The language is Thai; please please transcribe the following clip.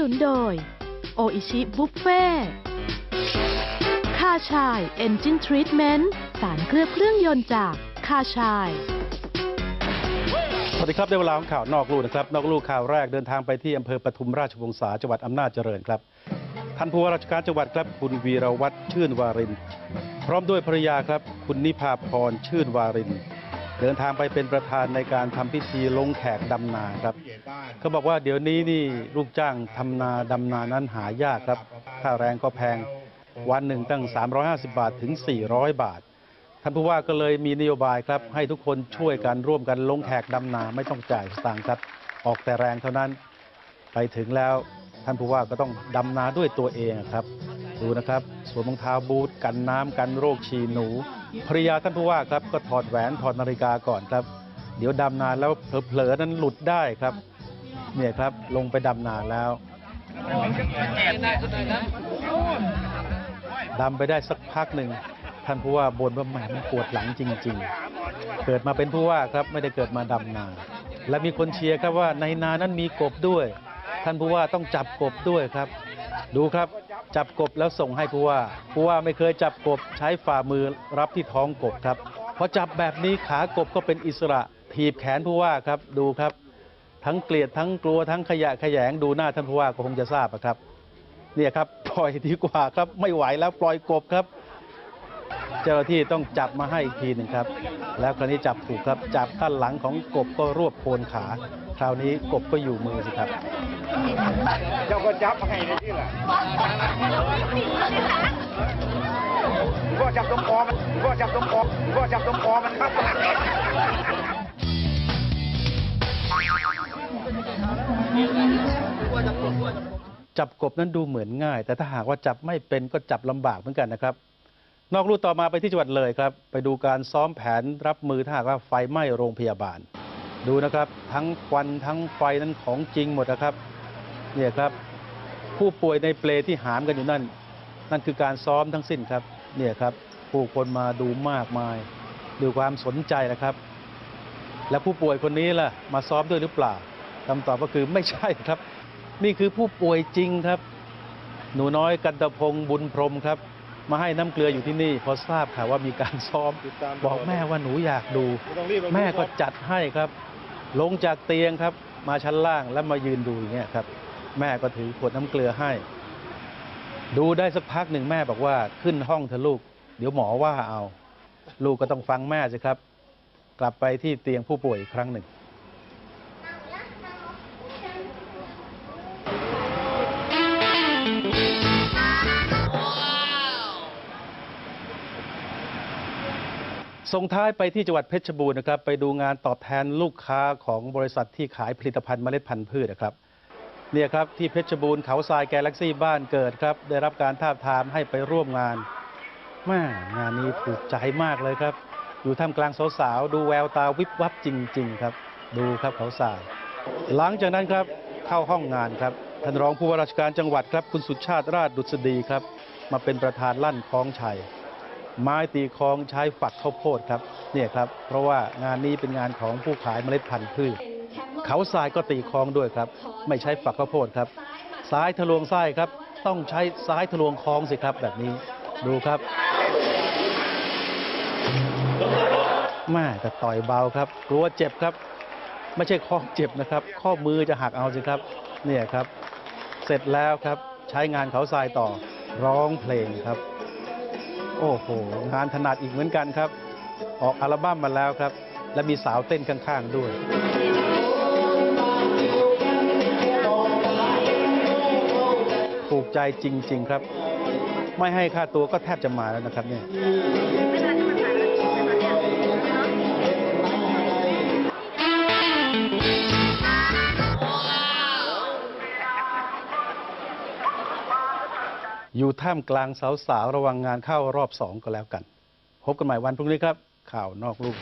นุนโดย โออิชิบุฟเฟ่คาชายเอนจินทรีทเมนต์สารเคลือบเครื่องยนต์จากคาชายสวัสดีครับ ได้เวลาของข่าวนอกลู่นะครับ นอกลู่ข่าวแรกเดินทางไปที่อำเภอปทุมราชวงศาจังหวัดอำนาจเจริญครับท่านผู้ว่าราชการจังหวัดครับคุณวีรวัตรชื่นวาริน พร้อมด้วยภรรยาครับ คุณนิพาพรชื่นวาริน เดินทางไปเป็นประธานในการทำพิธีลงแขกดำนาครับเขาบอกว่าเดี๋ยวนี้นี่ลูกจ้างทำนาดำนานั้นหายากครับค่าแรงก็แพงวันหนึ่งตั้ง 350 บาทถึง 400 บาท ท่านผู้ว่าก็เลยมีนโยบายครับ ให้ทุกคนช่วยกันร่วมกันลงแขกดำนาไม่ต้องจ่ายสตางค์ครับ ออกแต่แรงเท่านั้นไปถึงแล้วท่านผู้ว่าก็ต้องดำนาด้วยตัวเองครับ ดูนะครับสวมรองเท้าบูทกันน้ำกันโรคฉี่หนู ภรรยาท่านผู้ว่าครับก็ถอดแหวนถอดนาฬิกาก่อนครับ เดี๋ยวดำนาแล้วเผลอๆนั้นหลุดได้ครับ เนี่ยครับลงไปดำนาแล้วดำไปได้สักพักหนึ่งท่านผู้ว่าบ่นว่าแหมมันปวดหลังจริง ๆ เกิดมาเป็นผู้ว่าครับไม่ได้เกิดมาดำนา และมีคนเชียร์ครับว่าในนานั้นมีกบด้วย ท่านผู้ว่าต้องจับกบด้วยครับ ดูครับ จับกบแล้วส่งให้ผู้ว่าผู้ว่าไม่เคยจับกบใช้ฝ่ามือรับที่ท้องกบครับพอจับแบบนี้ขากบก็เป็นอิสระถีบแขนผู้ว่าครับดูครับ ทั้งเกลียดทั้งกลัวทั้งขยะขยงดูหน้าท่านผู้ว่าก็คงจะทราบครับเนี่ยครับปล่อยดีกว่าครับไม่ไหวแล้วปล่อยกบครับ เจ้าหน้าที่ต้องจับมาให้อีกทีหนึ่งครับ แล้วคราวนี้จับถูกครับจับด้านหลังของกบก็รวบโคนขา คราวนี้กบก็อยู่มือสิครับ เจ้าก็จับให้ในที่แหละก็จับตรงคอมันก็จับตรงคอก็จับตรงคอมันครับจับกบนั้นดูเหมือนง่าย แต่ถ้าหากว่าจับไม่เป็นก็จับลำบากเหมือนกันนะครับ นอกลู่ต่อมาไปที่จังหวัดเลยครับ ไปดูการซ้อมแผนรับมือถ้าหากว่าไฟไหม้โรงพยาบาล ดูนะครับ ทั้งควันทั้งไฟนั้นของจริงหมดนะครับ เนี่ยครับ ผู้ป่วยในเปลที่หามกันอยู่นั่น นั่นคือการซ้อมทั้งสิ้นครับ เนี่ยครับ ผู้คนมาดูมากมายดูความสนใจนะครับ และผู้ป่วยคนนี้ล่ะ มาซ้อมด้วยหรือเปล่าคำตอบก็คือไม่ใช่ครับ นี่คือผู้ป่วยจริงครับ หนูน้อยกันตะพงบุญพรมครับ มาให้น้ำเกลืออยู่ที่นี่ พอทราบข่าวว่ามีการซ้อม บอกแม่ว่าหนูอยากดู แม่ก็จัดให้ครับ ลงจากเตียงครับ มาชั้นล่างแล้วมายืนดูอย่างเงี้ยครับ แม่ก็ถือขวดน้ำเกลือให้ ดูได้สักพักหนึ่งแม่บอกว่าขึ้นห้องเถอลูก เดี๋ยวหมอว่าเอา ลูกก็ต้องฟังแม่สิครับ กลับไปที่เตียงผู้ป่วยอีกครั้งหนึ่ง ส่งท้ายไปที่จังหวัดเพชรบูรณ์นะครับ ไปดูงานตอบแทนลูกค้าของบริษัทที่ขายผลิตภัณฑ์เมล็ดพันธุ์พืชนะครับ เนี่ยครับที่เพชรบูรณ์เขาทรายแกลเล็กซี่บ้านเกิดครับ ได้รับการทาบทามให้ไปร่วมงานแม่งานนี้ถูกใจมากเลยครับ อยู่ท่ามกลางสาวๆดูแววตาวิบวับจริง ๆ ครับ ดูครับเขาทราย หลังจากนั้นครับเข้าห้องงานครับท่านรองผู้ว่าราชการจังหวัดครับ คุณสุชาติราชดุษฎีครับ มาเป็นประธานลั่นคล้องชัยไม้ตีคล้องใช้ฝักข้าวโพดครับเนี่ยครับ เพราะว่างานนี้เป็นงานของผู้ขายเมล็ดพันธุ์พืช เขาทรายก็ตีคล้องด้วยครับ ไม่ใช้ฝักข้าวโพดครับ ซ้ายทะลวงไส้ครับ ต้องใช้ซ้ายทะลวงคล้องสิครับแบบนี้ดูครับแม่แต่ต่อยเบาครับ กลัวเจ็บครับ ไม่ใช่ข้อเจ็บนะครับ ข้อมือจะหักเอาสิครับเนี่ยครับ เสร็จแล้วครับ ใช้งานเขาทรายต่อร้องเพลงครับ โอ้โหงานถนัดอีกเหมือนกันครับ ออกอัลบั้มมาแล้วครับ และมีสาวเต้นข้าง ๆ ด้วย ถูกใจจริง ๆ ครับ ไม่ให้ค่าตัวก็แทบจะมาแล้วนะครับเนี่ยอยู่ท่ามกลางสาวๆ ระวังงานเข้ารอบสองก็แล้วกัน พบกันใหม่วันพรุ่งนี้ครับ ข่าวนอกลูก